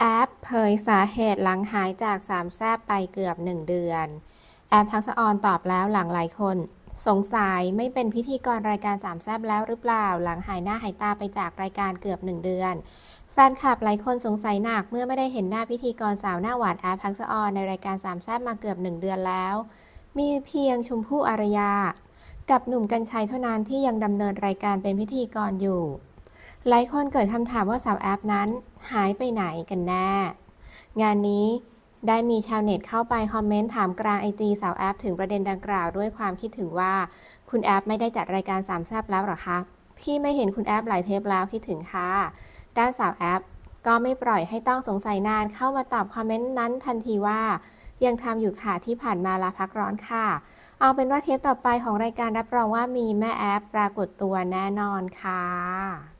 แอปเผยสาเหตุหลังหายจากสามแซบไปเกือบ 1 เดือน แอปพักษออนตอบแล้วหลังหลายคน สงสัยไม่เป็นพิธีกรรายการสามแซบแล้วหรือเปล่า หลังหายหน้าหายตาไปจากรายการเกือบ 1 เดือน แฟนคลับหลายคนสงสัยหนักเมื่อไม่ได้เห็นหน้าพิธีกรสาวหน้าหวานแอปพักษออนในรายการสามแซบมาเกือบ 1 เดือนแล้ว มีเพียงชมพู่อารยา กับหนุ่มกัญชัยเท่านั้นที่ยังดำเนินรายการเป็นพิธีกรอยู่ หลายคนเกิดคำถามว่าสาวแอปนั้นหายไปไหนกันแน่ งานนี้ได้มีชาวเน็ตเข้าไปคอมเมนต์ถามกลางไอจีสาวแอปถึงประเด็นดังกล่าวด้วยความคิดถึงว่า คุณแอปไม่ได้จัดรายการสามแซบแล้วหรอคะ พี่ไม่เห็นคุณแอปหลายเทปแล้วคิดถึงค่ะ ด้านสาวแอป ก็ไม่ปล่อยให้ต้องสงสัยนานเข้ามาตอบคอมเมนต์นั้นทันทีว่า ยังทำอยู่ค่ะที่ผ่านมาลาพักร้อนค่ะ เอาเป็นว่าเทปต่อไปของรายการรับรองว่ามีแม่แอปปรากฏตัวแน่นอนค่ะ